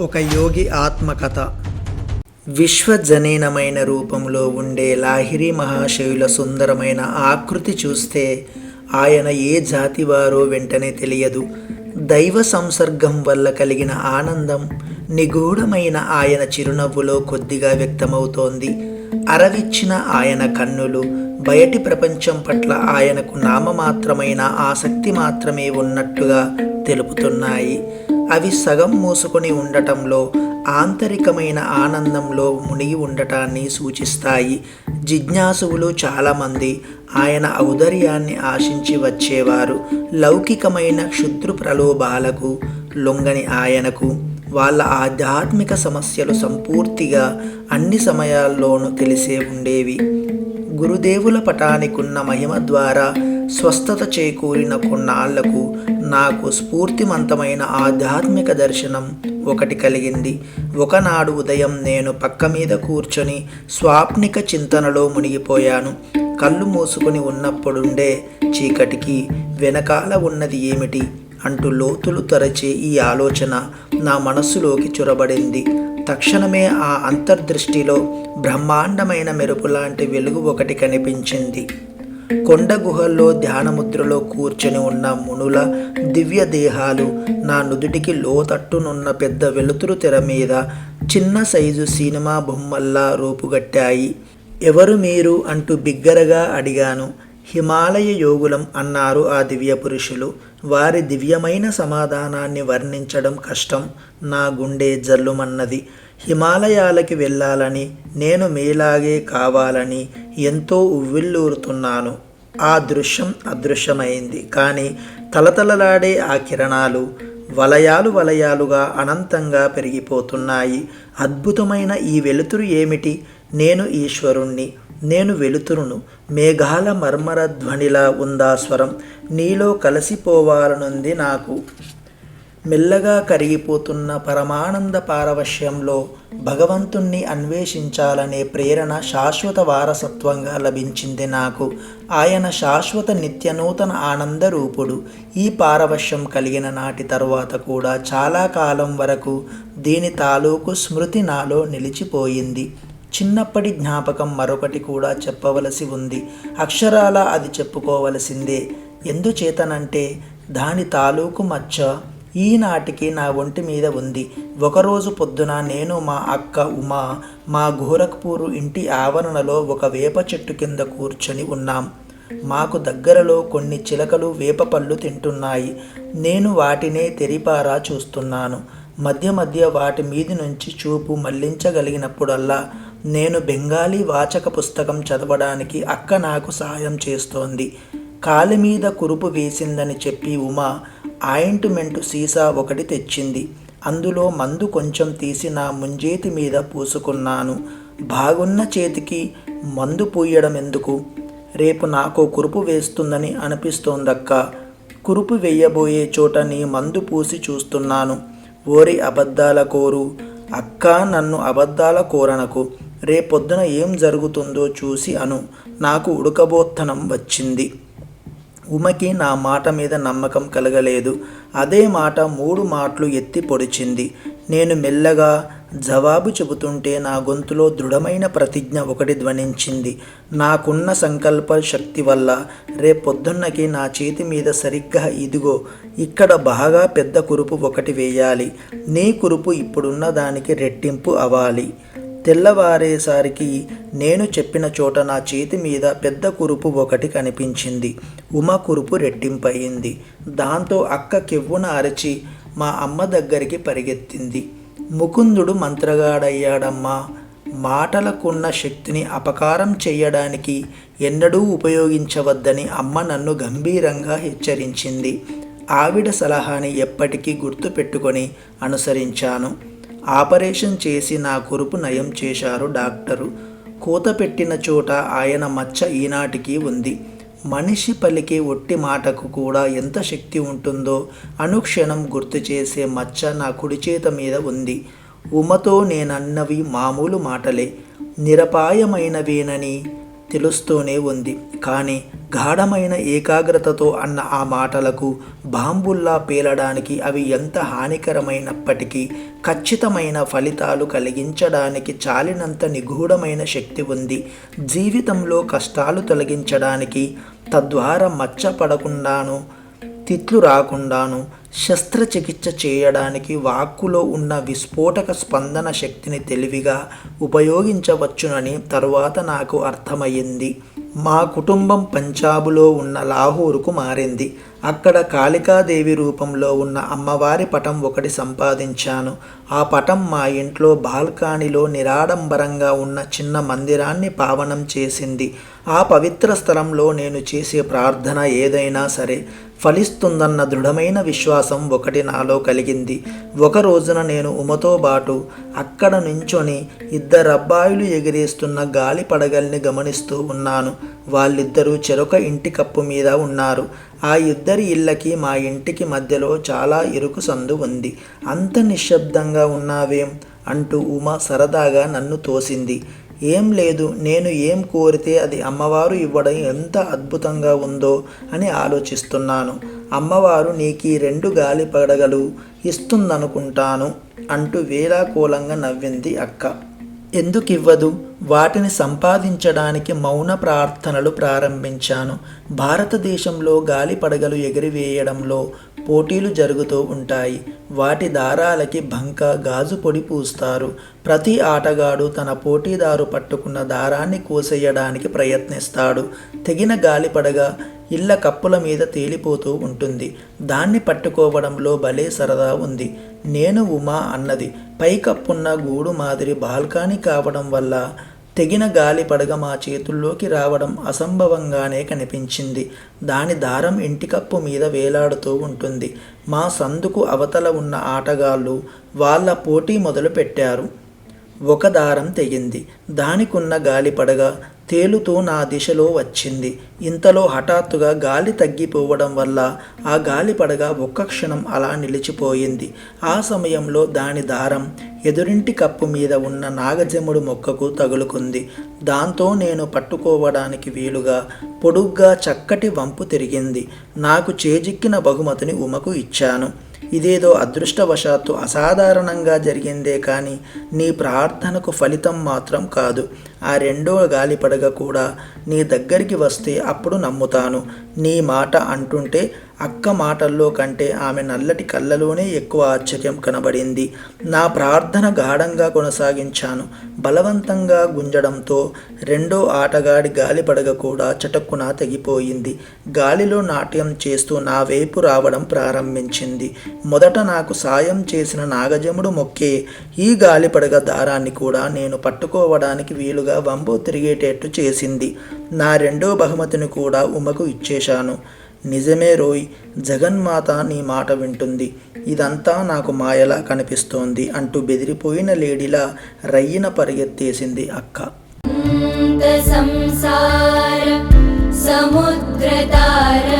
ఒక యోగి ఆత్మకథ. విశ్వజనీనమైన రూపంలో ఉండే లాహిరి మహాశయుల సుందరమైన ఆకృతి చూస్తే ఆయన ఏ జాతి వారో వెంటనే తెలియదు. దైవ సంసర్గం వల్ల కలిగిన ఆనందం నిగూఢమైన ఆయన చిరునవ్వులో కొద్దిగా వ్యక్తమవుతోంది. అరవిచ్చిన ఆయన కన్నులు బయటి ప్రపంచం పట్ల ఆయనకు నామమాత్రమైన ఆసక్తి మాత్రమే ఉన్నట్టుగా తెలుపుతున్నాయి. అవి సగం మూసుకొని ఉండటంలో ఆంతరికమైన ఆనందంలో మునిగి ఉండటాన్ని సూచిస్తాయి. జిజ్ఞాసువులు చాలామంది ఆయన ఔదర్యాన్ని ఆశించి వచ్చేవారు. లౌకికమైన క్షుద్ర ప్రలోభాలకు లొంగని ఆయనకు వాళ్ళ ఆధ్యాత్మిక సమస్యలు సంపూర్తిగా అన్ని సమయాల్లోనూ తెలిసే ఉండేవి. గురుదేవుల పటానికున్న మహిమ ద్వారా స్వస్థత చేకూరిన కొన్నాళ్ళకు నాకు స్ఫూర్తిమంతమైన ఆధ్యాత్మిక దర్శనం ఒకటి కలిగింది. ఒకనాడు ఉదయం నేను పక్క మీద కూర్చొని స్వాప్నిక చింతనలో మునిగిపోయాను. కళ్ళు మూసుకొని ఉన్నప్పుడుండే చీకటికి వెనకాల ఉన్నది ఏమిటి అంటూ లోతులు తరచే ఈ ఆలోచన నా మనస్సులోకి చొరబడింది. తక్షణమే ఆ అంతర్దృష్టిలో బ్రహ్మాండమైన మెరుపు లాంటి వెలుగు ఒకటి కనిపించింది. కొండ గుహల్లో ధ్యానముద్రలో కూర్చొని ఉన్న మునుల దివ్య దేహాలు నా నుదుటికి లోతట్టునున్న పెద్ద వెలుతురు తెర మీద చిన్న సైజు సినిమా బొమ్మల్లా రూపుగట్టాయి. ఎవరు మీరు అంటూ బిగ్గరగా అడిగాను. హిమాలయ యోగులం అన్నారు ఆ దివ్య పురుషులు. వారి దివ్యమైన సమాధానాన్ని వర్ణించడం కష్టం. నా గుండె జల్లుమన్నది. హిమాలయాలకి వెళ్ళాలని నేను మీలాగే కావాలని ఎంతో ఉవ్విళ్ళూరుతున్నాను. ఆ దృశ్యం అదృశ్యమైంది. కానీ తలతలలాడే ఆ కిరణాలు వలయాలు వలయాలుగా అనంతంగా పెరిగిపోతున్నాయి. అద్భుతమైన ఈ వెలుతురు ఏమిటి? నేను ఈశ్వరుణ్ణి నేను వెలుతురును మేఘాల మర్మర ధ్వనిలా ఉందా స్వరం నీలో కలిసిపోవాలనుంది నాకు. మెల్లగా కరిగిపోతున్న పరమానంద పారవశ్యంలో భగవంతుణ్ణి అన్వేషించాలనే ప్రేరణ శాశ్వత వారసత్వంగా లభించింది నాకు. ఆయన శాశ్వత నిత్యనూతన ఆనంద రూపుడు ఈ పారవశ్యం కలిగిన నాటి తరువాత కూడా చాలా కాలం వరకు దీని తాలూకు స్మృతి నాలో నిలిచిపోయింది. చిన్నప్పటి జ్ఞాపకం మరొకటి కూడా చెప్పవలసి ఉంది. అక్షరాల అది చెప్పుకోవలసిందే. ఎందుచేతనంటే దాని తాలూకు మచ్చ ఈనాటికి నా ఒంటి మీద ఉంది. ఒకరోజు పొద్దున నేను మా అక్క ఉమా మా గోరఖ్పూరు ఇంటి ఆవరణలో ఒక వేప చెట్టు కింద కూర్చొని ఉన్నాం. మాకు దగ్గరలో కొన్ని చిలకలు వేప పళ్ళు తింటున్నాయి. నేను వాటినే తెరిపారా చూస్తున్నాను. మధ్య మధ్య వాటి మీది నుంచి చూపు మళ్ళించగలిగినప్పుడల్లా నేను బెంగాలీ వాచక పుస్తకం చదవడానికి అక్క నాకు సహాయం చేస్తోంది. కాలి మీద కురుపు వేసిందని చెప్పి ఉమా ఆయింట్మెంట్ సీసా ఒకటి తెచ్చింది. అందులో మందు కొంచెం తీసి నా ముంజేతి మీద పూసుకున్నాను. బాగున్న చేతికి మందు పూయడం ఎందుకు రేపు నాకు కురుపు వేస్తుందని అనిపిస్తోందక్క. కురుపు వేయబోయే చోట నీ మందు పూసి చూస్తున్నాను. ఓరి అబద్ధాల కోరు. అక్క నన్ను అబద్ధాల కోరనకు. రేపొద్దున ఏం జరుగుతుందో చూసి అను. నాకు ఉడకబోత్తనం వచ్చింది. ఉమకి నా మాట మీద నమ్మకం కలగలేదు. అదే మాట మూడు మాటలు ఎత్తి పొడిచింది. నేను మెల్లగా జవాబు చెబుతుంటే నా గొంతులో దృఢమైన ప్రతిజ్ఞ ఒకటి ధ్వనించింది. నాకున్న సంకల్ప శక్తి వల్ల రేపొద్దున్నకి నా చేతి మీద సరిగ్గా ఇదిగో ఇక్కడ బాగా పెద్ద కురుపు ఒకటి వేయాలి. నీ కురుపు ఇప్పుడున్న దానికి రెట్టింపు అవ్వాలి. తెల్లవారేసరికి నేను చెప్పిన చోట నా చేతి మీద పెద్ద కురుపు ఒకటి కనిపించింది. ఉమ కురుపు రెట్టింపయింది. దాంతో అక్క కెవ్వున అరచి మా అమ్మ దగ్గరికి పరిగెత్తింది. ముకుందుడు మంత్రగాడయ్యాడమ్మా మాటలకున్న శక్తిని అపకారం చేయడానికి ఎన్నడూ ఉపయోగించవద్దని అమ్మ నన్ను గంభీరంగా హెచ్చరించింది. ఆవిడ సలహాని ఎప్పటికీ గుర్తుపెట్టుకొని అనుసరించాను. ఆపరేషన్ చేసి నా కురుపు నయం చేశారు డాక్టరు. కూత పెట్టిన చోట ఆయన మచ్చ ఈనాటికి ఉంది. మనిషి పలికే ఒట్టి మాటకు కూడా ఎంత శక్తి ఉంటుందో అనుక్షణం గుర్తు చేసే మచ్చ నా కుడి చేత మీద ఉంది. ఉమతో నేనన్నవి మామూలు మాటలే. నిరపాయమైనవేనని తెలుస్తూనే ఉంది. కానీ గాఢమైన ఏకాగ్రతతో అన్న ఆ మాటలకు బాంబుల్లా పేలడానికి అవి ఎంత హానికరమైనప్పటికీ ఖచ్చితమైన ఫలితాలు కలిగించడానికి చాలినంత నిగూఢమైన శక్తి ఉంది. జీవితంలో కష్టాలు తొలగించడానికి తద్వారా మచ్చపడకుండాను తిట్లు రాకుండాను శస్త్రచికిత్స చేయడానికి వాక్కులో ఉన్న విస్ఫోటక స్పందన శక్తిని తెలివిగా ఉపయోగించవచ్చునని తరువాత నాకు అర్థమయ్యింది. మా కుటుంబం పంజాబులో ఉన్న లాహోరుకు మారింది. అక్కడ కాళికాదేవి రూపంలో ఉన్న అమ్మవారి పటం ఒకటి సంపాదించాను. ఆ పటం మా ఇంట్లో బాల్కానీలో నిరాడంబరంగా ఉన్న చిన్న మందిరాన్ని పావనం చేసింది. ఆ పవిత్ర స్థలంలో నేను చేసే ప్రార్థన ఏదైనా సరే ఫలిస్తుందన్న దృఢమైన విశ్వాసం ఒకటి నాలో కలిగింది. ఒక రోజున నేను ఉమతో బాటు అక్కడ నుంచొని ఇద్దరు అబ్బాయిలు ఎగిరేస్తున్న గాలి పడగల్ని గమనిస్తూ ఉన్నాను. వాళ్ళిద్దరూ చెరొక ఇంటి కప్పు మీద ఉన్నారు. ఆ ఇద్దరి ఇళ్ళకి మా ఇంటికి మధ్యలో చాలా ఇరుకు సందు ఉంది. అంత నిశ్శబ్దంగా ఉన్నావేం? అంటూ ఉమ సరదాగా నన్ను తోసింది. ఏం లేదు నేను ఏం కోరితే అది అమ్మవారు ఇవ్వడం ఎంత అద్భుతంగా ఉందో అని ఆలోచిస్తున్నాను. అమ్మవారు నీకు ఈ రెండు గాలి పడగలు ఇస్తుందనుకుంటాను అంటూ వేలాకూలంగా నవ్వింది అక్క. ఎందుకు ఇవ్వదు వాటిని సంపాదించడానికి మౌన ప్రార్థనలు ప్రారంభించాను. భారతదేశంలో గాలి పడగలు ఎగిరివేయడంలో పోటీలు జరుగుతూ ఉంటాయి. వాటి దారాలకి బంక గాజు పొడి పూస్తారు. ప్రతి ఆటగాడు తన పోటీదారు పట్టుకున్న దారాన్ని కోసేయడానికి ప్రయత్నిస్తాడు. తెగిన గాలిపడగా ఇళ్ళ కప్పుల మీద తేలిపోతూ ఉంటుంది. దాన్ని పట్టుకోవడంలో భలే సరదా ఉంది. నేను ఉమా అన్నది. పైకప్పున్న గూడు మాదిరి బాల్కానీ కావడం వల్ల తెగిన గాలి పడగ మా చేతుల్లోకి రావడం అసంభవంగానే కనిపించింది. దాని దారం ఇంటికప్పు మీద వేలాడుతూ ఉంటుంది. మా సందుకు అవతల ఉన్న ఆటగాళ్ళు వాళ్ళ పోటీ మొదలు పెట్టారు ఒక దారం తెగింది. దానికున్న గాలి పడగా తేలుతూ నా దిశలో వచ్చింది. ఇంతలో హఠాత్తుగా గాలి తగ్గిపోవడం వల్ల ఆ గాలి పడగా ఒక్క క్షణం అలా నిలిచిపోయింది. ఆ సమయంలో దాని దారం ఎదురింటి కప్పు మీద ఉన్న నాగజముడు మొక్కకు తగులుకుంది. దాంతో నేను పట్టుకోవడానికి వీలుగా పొడుగ్గా చక్కటి వంపు తిరిగింది. నాకు చేజిక్కిన బహుమతిని ఉమకు ఇచ్చాను. ఇదేదో అదృష్టవశాత్తు అసాధారణంగా జరిగిందే కానీ నీ ప్రార్థనకు ఫలితం మాత్రం కాదు. ఆ రెండో గాలిపడగ కూడా నీ దగ్గరికి వస్తే అప్పుడు నమ్ముతాను. నీ మాట అంటుంటే అక్క మాటల్లో కంటే ఆమె నల్లటి కళ్ళలోనే ఎక్కువ ఆశ్చర్యం కనబడింది. నా ప్రార్థన గాఢంగా కొనసాగించాను. బలవంతంగా గుంజడంతో రెండో ఆటగాడి గాలిపడగ కూడా చటక్కున తెగిపోయింది. గాలిలో నాట్యం చేస్తూ నా వైపు రావడం ప్రారంభించింది. మొదట నాకు సాయం చేసిన నాగజముడు మొక్కే ఈ గాలిపడగ దారాన్ని కూడా నేను పట్టుకోవడానికి వీలుగా వంబు తిరిగేటట్టు చేసింది. నా రెండో బహుమతిని కూడా ఉమకు ఇచ్చేశాను. నిజమే రోయ్ జగన్మాత నీ మాట వింటుంది. ఇదంతా నాకు మాయలా కనిపిస్తోంది అంటూ బెదిరిపోయిన లేడిలా రయ్యిన పరిగెత్తేసింది అక్క. సంసార సముద్రతార